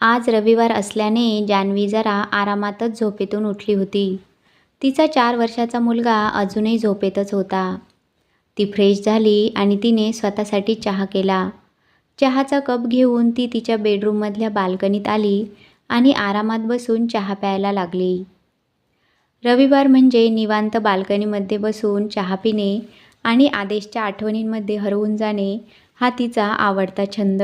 आज रविवार असल्याने जान्हवी जरा आरामातच झोपेतून उठली होती. तिचा चार वर्षाचा मुलगा अजूनही झोपेतच होता. ती फ्रेश झाली आणि तिने स्वतःसाठी चहा केला. चहाचा कप घेऊन ती तिच्या बेडरूममधल्या बाल्कनीत आली आणि आरामात बसून चहा प्यायला लागली. रविवार म्हणजे निवांत बाल्कनीमध्ये बसून चहा पिणे आणि आदेशच्या आठवणींमध्ये हरवून जाणे हा तिचा आवडता छंद.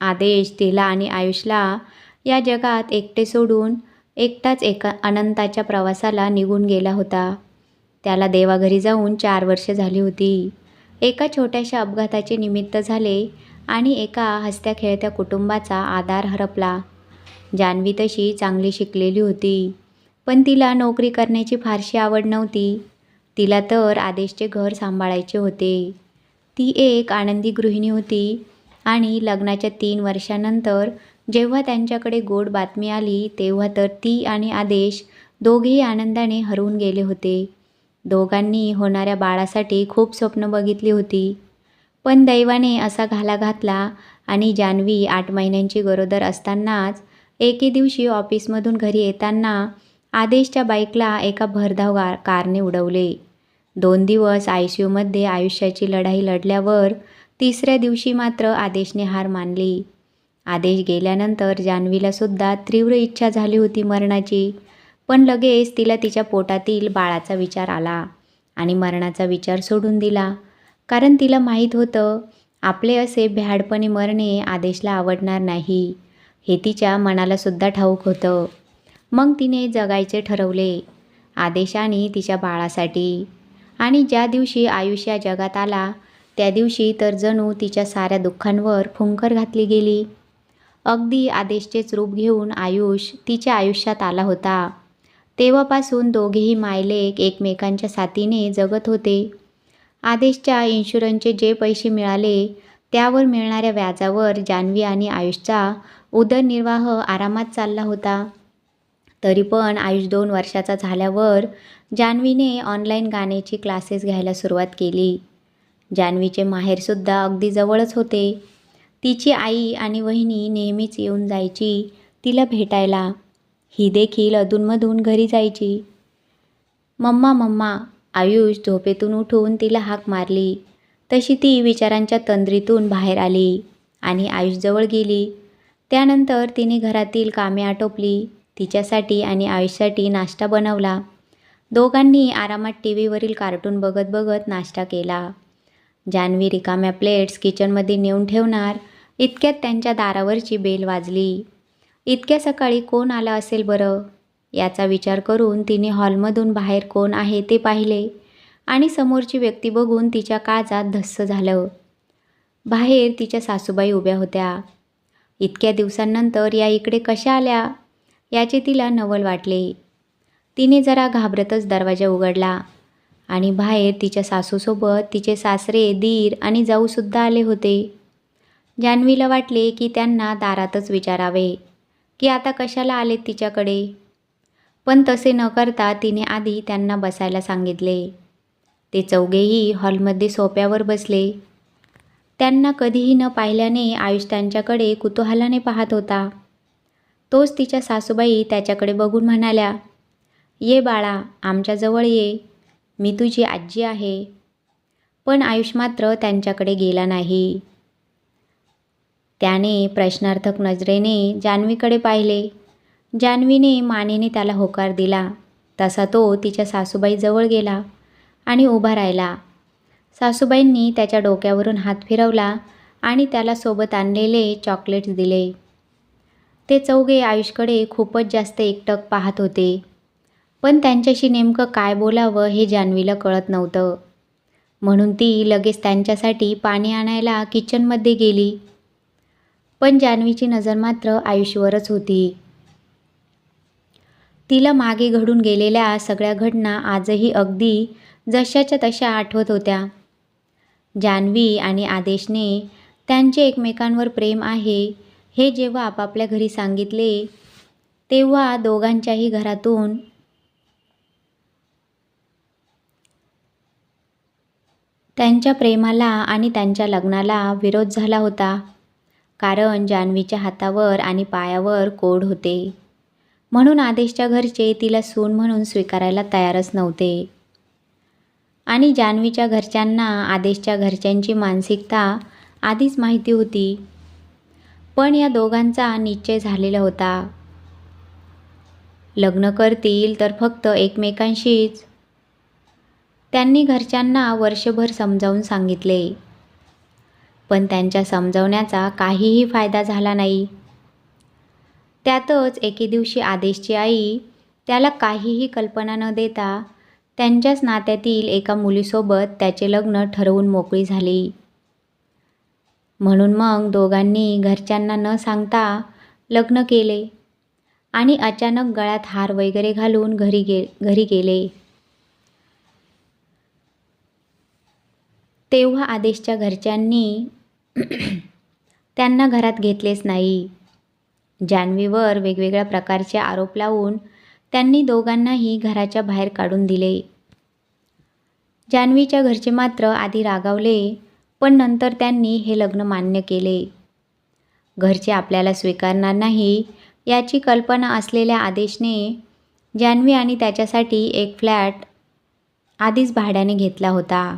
आदेश तिला आणि आयुषला या जगात एकटे सोडून एकटाच एका अनंताच्या प्रवासाला निघून गेला होता. त्याला देवाघरी जाऊन चार वर्ष झाली होती. एका छोट्याशा अपघाताचे निमित्त झाले आणि एका हसत्या खेळत्या कुटुंबाचा आधार हरपला. जान्हवी तशी चांगली शिकलेली होती पण तिला नोकरी करण्याची फारशी आवड नव्हती. तिला तर आदेशचे घर सांभाळायचे होते. ती एक आनंदी गृहिणी होती आणि लग्नाच्या तीन वर्षानंतर जेव्हा त्यांच्याकडे गोड बातमी आली तेव्हा तर ती आणि आदेश दोघेही आनंदाने हरवून गेले होते. दोघांनी होणाऱ्या बाळासाठी खूप स्वप्न बघितली होती. पण दैवाने असा घाला घातला आणि जान्हवी आठ महिन्यांची गरोदर असतानाच एके दिवशी ऑफिसमधून घरी येताना आदेशच्या बाईकला एका भरधाव कार कारने उडवले. दोन दिवस आय सी यूमध्ये आयुष्याची लढाई लढल्यावर तिसऱ्या दिवशी मात्र आदेशने हार मानली. आदेश गेल्यानंतर जान्हवीलासुद्धा तीव्र इच्छा झाली होती मरणाची. पण लगेच तिला तिच्या पोटातील बाळाचा विचार आला आणि मरणाचा विचार सोडून दिला. कारण तिला माहीत होतं आपले असे भ्याडपणे मरणे आदेशला आवडणार नाही. हे तिच्या मनालासुद्धा ठाऊक होतं. मग तिने जगायचे ठरवले आदेशाने तिच्या बाळासाठी. आणि ज्या दिवशी आयुष्या जगात आला त्या दिवशी तर जणू तिच्या साऱ्या दुःखांवर फुंकर घातली गेली. अगदी आदेशचेच रूप घेऊन आयुष तिच्या आयुष्यात आला होता. तेव्हापासून दोघेही मायलेक एकमेकांच्या साथीने जगत होते. आदेशच्या इन्शुरन्सचे जे पैसे मिळाले त्यावर मिळणाऱ्या व्याजावर जान्हवी आणि आयुषचा उदरनिर्वाह आरामात चालला होता. तरी पण आयुष दोन वर्षाचा झाल्यावर जान्हवीने ऑनलाईन गाण्याची क्लासेस घ्यायला सुरुवात केली. जान्हवीचे माहेरसुद्धा अगदी जवळच होते. तिची आई आणि वहिनी नेहमीच येऊन जायची तिला भेटायला. ही देखील अधूनमधून घरी जायची. मम्मा मम्मा आयुष झोपेतून उठून तिला हाक मारली. तशी ती विचारांच्या तंद्रीतून बाहेर आली आणि आयुषजवळ गेली. त्यानंतर तिने घरातील कामे आटोपली तिच्यासाठी आणि आयुषसाठी नाश्ता बनवला. दोघांनी आरामात टी व्हीवरील कार्टून बघत बघत नाश्ता केला. जान्हवी रिकाम्या प्लेट्स किचनमध्ये नेऊन ठेवणार. इतक्यात त्यांच्या दारावरची बेल वाजली. इतक्या सकाळी कोण आलं असेल बरं? याचा विचार करून तिने हॉलमधून बाहेर कोण आहे ते पाहिले आणि समोरची व्यक्ती बघून तिच्या काळजात धस्स झालं. बाहेर तिच्या सासूबाई उभ्या होत्या. इतक्या दिवसांनंतर या इकडे कशा आल्या? याचे तिला नवल वाटले. तिने जरा घाबरतच दरवाजा उघडला. आणि बाहेर तिच्या सासूसोबत तिचे सासरे दीर आणि जाऊसुद्धा आले होते. जान्हवीला वाटले की त्यांना दारातच विचारावे की आता कशाला आलेत तिच्याकडे? पण तसे न करता तिने आधी त्यांना बसायला सांगितले. ते चौघेही हॉलमध्ये सोप्यावर बसले. त्यांना कधीही न पाहिल्याने आयुष त्यांच्याकडे कुतूहलाने पाहत होता. तोच तिच्या सासूबाई त्याच्याकडे बघून म्हणाल्या ये बाळा आमच्याजवळ ये. मी तुझी आजी आहे. पण आयुष मात्र त्यांच्याकडे गेला नाही. त्याने प्रश्नार्थक नजरेने जान्हवीकडे पाहिले. जान्हवीने मानेने त्याला होकार दिला. तसा तो तिच्या सासूबाईजवळ गेला आणि उभा राहिला. सासूबाईंनी त्याच्या डोक्यावरून हात फिरवला आणि त्याला सोबत आणलेले चॉकलेट्स दिले. ते चौघे आयुषकडे खूपच जास्त एकटक पाहत होते. पण त्यांच्याशी नेमकं काय बोलावं हे जान्हवीला कळत नव्हतं. म्हणून ती लगेच त्यांच्यासाठी पाणी आणायला किचनमध्ये गेली. पण जान्हवीची नजर मात्र आयुषवरच होती. तिला मागे घडून गेलेल्या सगळ्या घटना आजही अगदी जशाच्या तशा आठवत होत्या. जान्हवी आणि आदेशने त्यांचे एकमेकांवर प्रेम आहे हे जेव्हा आपापल्या घरी सांगितले तेव्हा दोघांच्याही घरातून त्यांच्या प्रेमाला आणि त्यांच्या लग्नाला विरोध झाला होता. कारण जान्हवीच्या हातावर आणि पायावर कोड होते. म्हणून आदेशच्या घरचे तिला सून म्हणून स्वीकारायला तयारच नव्हते. आणि जान्हवीच्या घरच्यांना आदेशच्या घरच्यांची मानसिकता आधीच माहिती होती. पण या दोघांचा निश्चय झालेला होता. लग्न करतील तर फक्त एकमेकांशीच त्यांनी घरच्यांना वर्षभर समजावून सांगितले. पण त्यांच्या समजवण्याचा काहीही फायदा झाला नाही. त्यातच एके दिवशी आदेशची आई त्याला काहीही कल्पना न देता त्यांच्याच नात्यातील एका मुलीसोबत त्याचे लग्न ठरवून मोकळी झाली. म्हणून मग दोघांनी घरच्यांना न सांगता लग्न केले आणि अचानक गळ्यात हार वगैरे घालून घरी गे घरी गेले. तेव्हा आदेशच्या घरच्यांनी त्यांना घरात घेतलेच नाही. जान्हवीवर वेगवेगळ्या प्रकारचे आरोप लावून त्यांनी दोघांनाही घराच्या बाहेर काढून दिले. जान्हवीच्या घरचे मात्र आधी रागावले पण नंतर त्यांनी हे लग्न मान्य केले. घरचे आपल्याला स्वीकारणार नाही याची कल्पना असलेल्या आदेशने जान्हवी आणि त्याच्यासाठी एक फ्लॅट आधीच भाड्याने घेतला होता.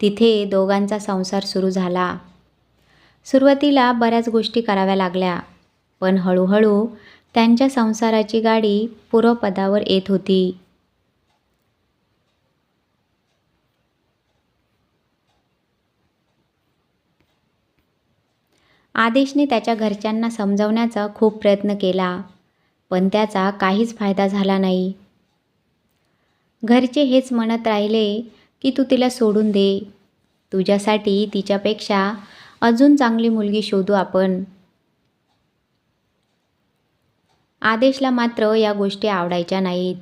तिथे दोघांचा संसार सुरू झाला. सुरुवातीला बऱ्याच गोष्टी कराव्या लागल्या पण हळूहळू त्यांच्या संसाराची गाडी पूर्वपदावर येत होती. आदेशने त्याच्या घरच्यांना समजवण्याचा खूप प्रयत्न केला पण त्याचा काहीच फायदा झाला नाही. घरचे हेच म्हणत राहिले की तू तिला सोडून दे. तुझ्यासाठी तिच्यापेक्षा अजून चांगली मुलगी शोधू आपण. आदेशला मात्र या गोष्टी आवडायच्या नाहीत.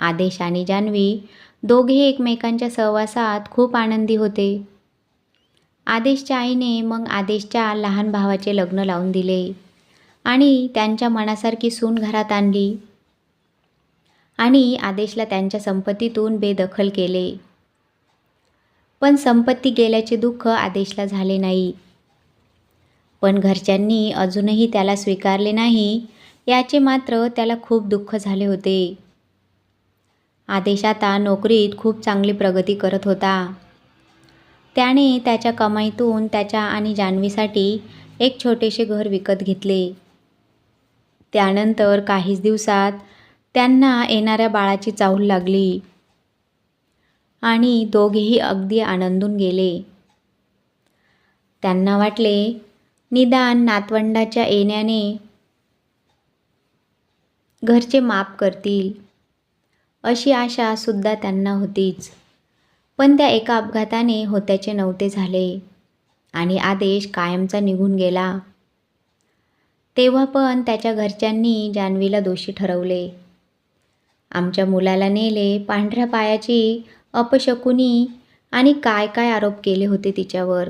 आदेश आणि जान्हवी दोघे एकमेकांच्या सहवासात खूप आनंदी होते. आदेशच्या आईने मग आदेशच्या लहान भावाचे लग्न लावून दिले आणि त्यांच्या मनासारखी सून घरात आणली. आणि आदेशला त्यांच्या संपत्तीतून बेदखल केले. पण संपत्ती गेल्याचे दुःख आदेशला झाले नाही. पण घरच्यांनी अजूनही त्याला स्वीकारले नाही याचे मात्र त्याला खूप दुःख झाले होते. आदेश आता नोकरीत खूप चांगली प्रगती करत होता. त्याने त्याच्या कमाईतून त्याच्या आणि जान्हवीसाठी एक छोटेसे घर विकत घेतले. त्यानंतर काहीच दिवसात त्यांना येणाऱ्या बाळाची चाहूल लागली. आणि दोघेही अगदी आनंदून गेले. त्यांना वाटले निदान नातवंडाच्या येण्याने घरचे माफ करतील. अशी आशा सुद्धा त्यांना होतीच. पण त्या एका अपघाताने होत्याचे नव्हते झाले. आणि आदेश कायमचा निघून गेला. तेव्हा पण त्याच्या घरच्यांनी जान्हवीला दोषी ठरवले. आमच्या मुलाला नेले पांढऱ्या पायाची अपशकुनी आणि काय काय आरोप केले होते तिच्यावर.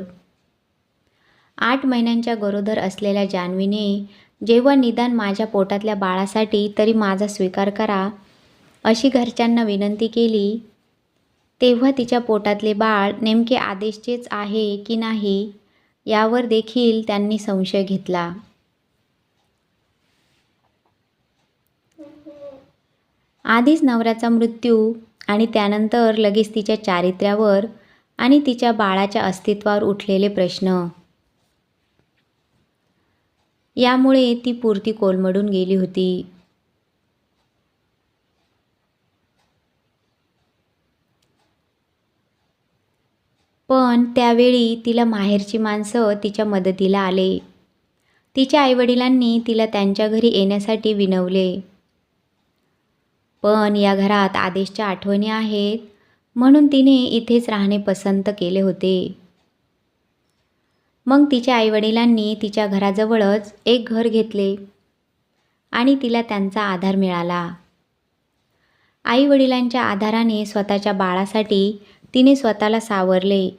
आठ महिन्यांच्या गरोदर असलेल्या जान्हवीने जेव्हा निदान माझ्या पोटातल्या बाळासाठी तरी माझा स्वीकार करा अशी घरच्यांना विनंती केली तेव्हा तिच्या पोटातले बाळ नेमके आदेशचेच आहे की नाही यावर देखील त्यांनी संशय घेतला. आधीच नवऱ्याचा मृत्यू आणि त्यानंतर लगेच तिच्या चारित्र्यावर आणि तिच्या बाळाच्या अस्तित्वावर उठलेले प्रश्न. यामुळे ती पूर्ती कोलमडून गेली होती. पण त्यावेळी तिला माहेरची माणसं तिच्या मदतीला आले. तिच्या आईवडिलांनी तिला त्यांच्या घरी येण्यासाठी विनवले. पण या घरात आदेशच्या आठवणी आहेत. म्हणून तिने इथेच राहणे पसंत केले होते. मग तिच्या आईवडिलांनी तिच्या घराजवळच एक घर घेतले आणि तिला त्यांचा आधार मिळाला. आईवडिलांच्या आधाराने स्वतःच्या बाळासाठी तिने स्वतःला सावरले.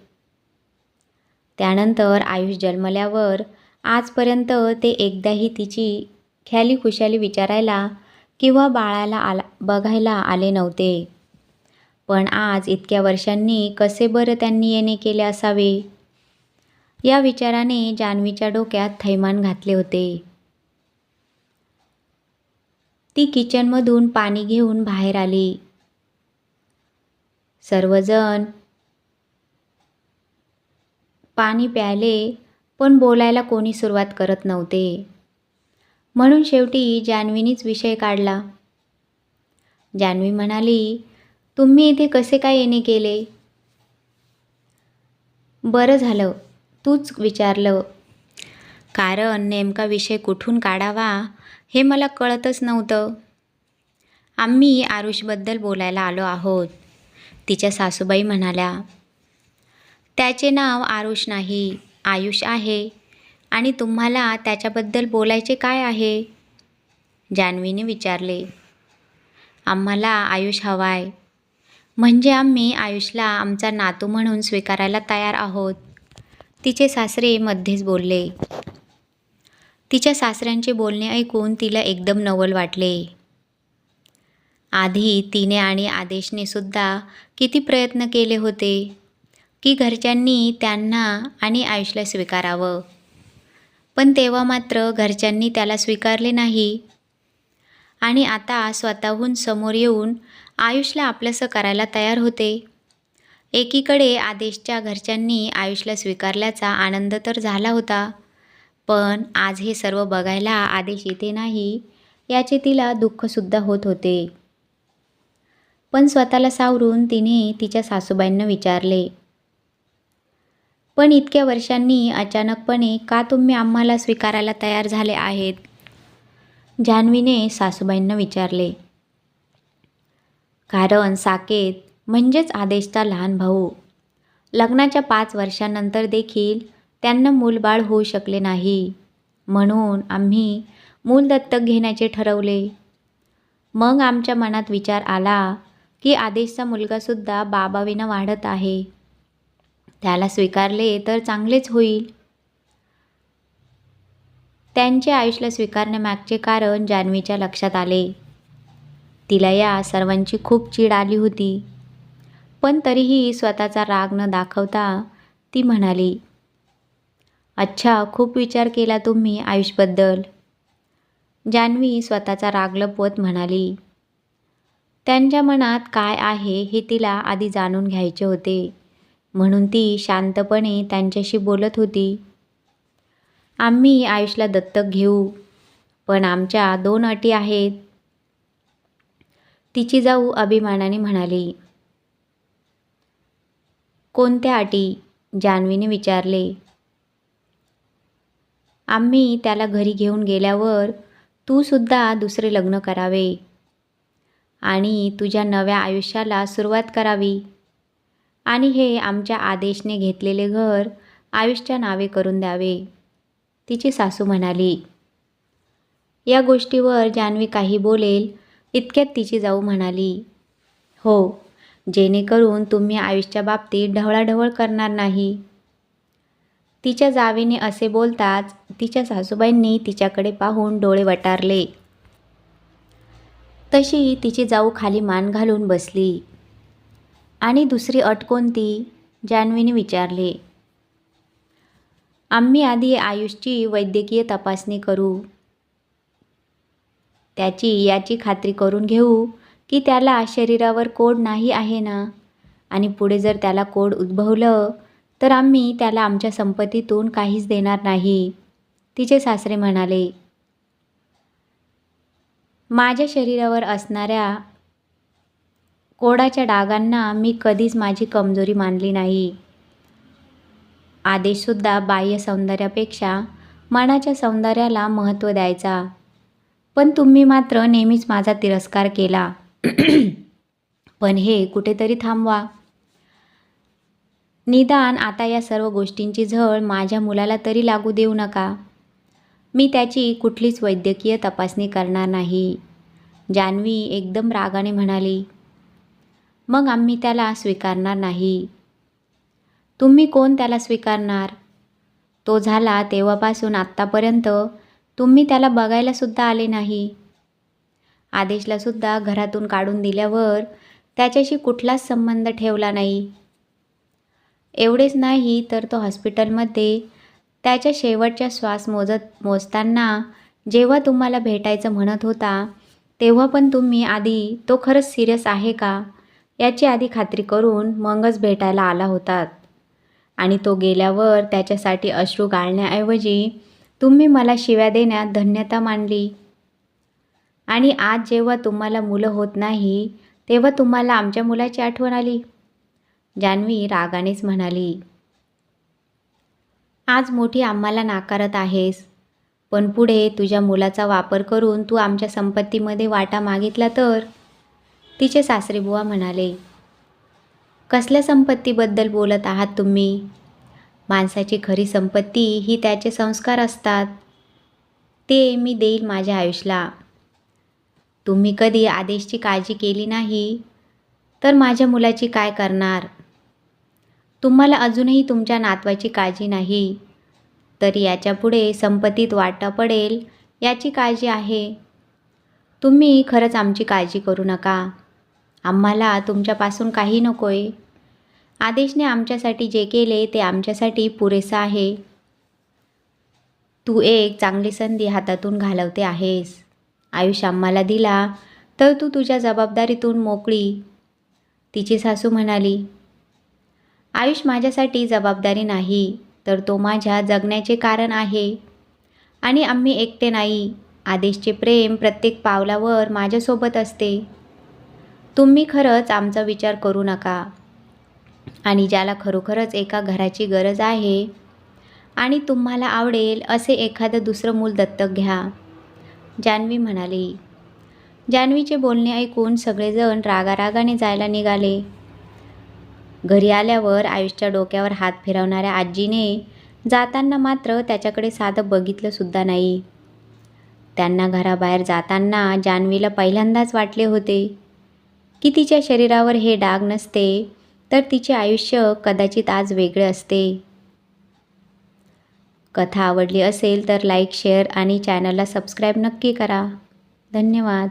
त्यानंतर आयुष जन्मल्यावर आजपर्यंत ते एकदाही तिची ख्याली खुशाली विचारायला किंवा बाळाला आला बघायला आले नव्हते. पण आज इतक्या वर्षांनी कसे बरं त्यांनी येणे केले असावे? या विचाराने जान्हवीच्या डोक्यात थैमान घातले होते. ती किचनमधून पाणी घेऊन बाहेर आली. सर्वजण पाणी प्यायले पण बोलायला कोणी सुरुवात करत नव्हते. म्हणून शेवटी जान्हवीनीच विषय काढला. जान्हवी म्हणाली तुम्ही इथे कसे काय येणे केले? बरं झालं तूच विचारलं. कारण नेमका विषय कुठून काढावा हे मला कळतच नव्हतं. आम्ही आरुषबद्दल बोलायला आलो आहोत. तिच्या सासूबाई म्हणाल्या त्याचे नाव आरुष नाही आयुष आहे. आणि तुम्हाला त्याच्याबद्दल बोलायचे काय आहे? जान्हवीने विचारले. आम्हाला आयुष हवाय. म्हणजे आम्ही आयुषला आमचा नातू म्हणून स्वीकारायला तयार आहोत. तिचे सासरे मध्येच बोलले. तिच्या सासऱ्यांचे बोलणे ऐकून तिला एकदम नवल वाटले. आधी तिने आणि आदेशने सुद्धा किती प्रयत्न केले होते की घरच्यांनी त्यांना आणि आयुषला स्वीकारावं. पण तेव्हा मात्र घरच्यांनी त्याला स्वीकारले नाही. आणि आता स्वतःहून समोर येऊन आयुषला आपलंसं करायला तयार होते. एकीकडे आदेशच्या घरच्यांनी आयुषला स्वीकारल्याचा आनंद तर झाला होता पण आज हे सर्व बघायला आदेश येते नाही याचे तिला दुःखसुद्धा होत होते. पण स्वतःला सावरून तिने तिच्या सासूबाईंना विचारले पण इतक्या वर्षांनी अचानकपणे का तुम्ही आम्हाला स्वीकारायला तयार झाले आहेत? जान्हवीने सासूबाईंना विचारले. कारण साकेत म्हणजेच आदेशचा लहान भाऊ. लग्नाच्या पाच वर्षांनंतर देखील त्यांना मूलबाळ होऊ शकले नाही. म्हणून आम्ही मूल दत्तक घेण्याचे ठरवले. मग आमच्या मनात विचार आला की आदेशचा मुलगासुद्धा बाबाविना वाढत आहे. त्याला स्वीकारले तर चांगलेच होईल. त्यांचे आयुष्याला स्वीकारण्यामागचे कारण जान्हवीच्या लक्षात आले. तिला या सर्वांची खूप चीड आली होती. पण तरीही स्वतःचा राग न दाखवता ती म्हणाली अच्छा खूप विचार केला तुम्ही आयुषबद्दल जान्हवी स्वतःचा राग लपवत म्हणाली त्यांच्या मनात काय आहे हे तिला आधी जाणून घ्यायचे होते. म्हणून ती शांतपणे त्यांच्याशी बोलत होती. आम्ही आयुषला दत्तक घेऊ पण आमच्या दोन अटी आहेत. तिची जाऊ अभिमानाने म्हणाली. कोणत्या अटी? जान्हवीने विचारले. आम्ही त्याला घरी घेऊन गेल्यावर तू सुद्धा दुसरे लग्न करावे आणि तुझ्या नव्या आयुष्याला सुरुवात करावी. आणि हे आमच्या आदेशने घेतलेले घर आयुषच्या नावे करून द्यावे. तिची सासू म्हणाली या गोष्टीवर जान्हवी काही बोलेल इतक्यात तिची जाऊ म्हणाली हो जेणेकरून तुम्ही आयुषच्या बाबतीत ढवळाढवळ करणार नाही. तिच्या जावेने असे बोलताच तिच्या सासूबाईंनी तिच्याकडे पाहून डोळे वटारले. तशी तिची जाऊ खाली मान घालून बसली. आणि दुसरी अट कोणती? जान्हवीने विचारले. आम्ही आधी आयुषची वैद्यकीय तपासणी करू. त्याची याची खात्री करून घेऊ की त्याला शरीरावर कोड नाही आहे ना? आणि पुढे जर त्याला कोड उद्भवलं तर आम्ही त्याला आमच्या संपत्तीतून काहीच देणार नाही तिचे सासरे म्हणाले. माझ्या शरीरावर असणाऱ्या कोडाच्या डागांना मी कधीच माझी कमजोरी मानली नाही. आदेशसुद्धा बाह्य सौंदर्यापेक्षा मनाच्या सौंदर्याला महत्त्व द्यायचा. पण तुम्ही मात्र नेहमीच माझा तिरस्कार केला. पण हे कुठेतरी थांबवा. निदान आता या सर्व गोष्टींची झळ माझ्या मुलाला तरी लागू देऊ नका. मी त्याची कुठलीच वैद्यकीय तपासणी करणार नाही. जान्हवी एकदम रागाने म्हणाली मग आम्ही त्याला स्वीकारणार नाही. तुम्ही कोण त्याला स्वीकारणार? तो झाला तेव्हापासून आत्तापर्यंत तुम्ही त्याला बघायलासुद्धा आले नाही. आदेशलासुद्धा घरातून काढून दिल्यावर त्याच्याशी कुठलाच संबंध ठेवला नाही. एवढेच नाही तर तो हॉस्पिटलमध्ये त्याच्या शेवटच्या श्वास मोजत मोजताना जेव्हा तुम्हाला भेटायचं म्हणत होता तेव्हा पण तुम्ही आधी तो खरंच सिरियस आहे का? याची आधी खात्री करून मगच भेटायला आला होतात. आणि तो गेल्यावर त्याच्यासाठी अश्रू गाळण्याऐवजी तुम्ही मला शिव्या देण्यात धन्यता मानली. आणि आज जेव्हा तुम्हाला मुलं होत नाही तेव्हा तुम्हाला आमच्या मुलाची आठवण आली. जान्हवी रागानेच म्हणाली आज मोठी आम्हाला नाकारत आहेस. पण पुढे तुझ्या मुलाचा वापर करून तू आमच्या संपत्तीमध्ये वाटा मागितला तर तिचे सासरेबुवा म्हणाले कसल्या संपत्तीबद्दल बोलत आहात तुम्ही? माणसाची खरी संपत्ती ही त्याचे संस्कार असतात. ते मी देईल माझ्या आयुष्याला. तुम्ही कधी आदेशची काळजी केली नाही? तर माझ्या मुलाची काय करणार? तुम्हाला अजूनही तुमच्या नातवाची काळजी नाही. तर याच्यापुढे संपत्तीत वाटा पडेल याची काळजी आहे. तुम्ही खरंच आमची काळजी करू नका. आम्हाला तुमच्यापासून काही नको आहे आदेशने आमच्यासाठी जे केले ते आमच्यासाठी पुरेसं आहे. तू एक चांगली संधी हातातून घालवते आहेस. आयुष आम्हाला दिला तर तू तुझ्या जबाबदारीतून मोकळी. तिची सासू म्हणाली आयुष माझ्यासाठी जबाबदारी नाही तर तो माझ्या जगण्याचे कारण आहे. आणि आम्ही एकटे नाही. आदेशचे प्रेम प्रत्येक पावलावर माझ्यासोबत असते. तुम्ही खरंच आमचा विचार करू नका. आणि ज्याला खरोखरच एका घराची गरज आहे आणि तुम्हाला आवडेल असे एखादं दुसरं मूल दत्तक घ्या. जान्हवी म्हणाली. जान्हवीचे बोलणे ऐकून सगळेजण रागारागाने जायला निघाले. घरी आल्यावर आयुषच्या डोक्यावर हात फिरवणाऱ्या आजीने जाताना मात्र त्याच्याकडे साधं बघितलंसुद्धा नाही. त्यांना घराबाहेर जाताना जान्हवीला पहिल्यांदाच वाटले होते. की तिच्या शरीरावर हे डाग नसते तर तिचे आयुष्य कदाचित आज वेगळे असते. कथा आवडली असेल तर लाईक शेअर आणि चॅनलला सबस्क्राईब नक्की करा. धन्यवाद.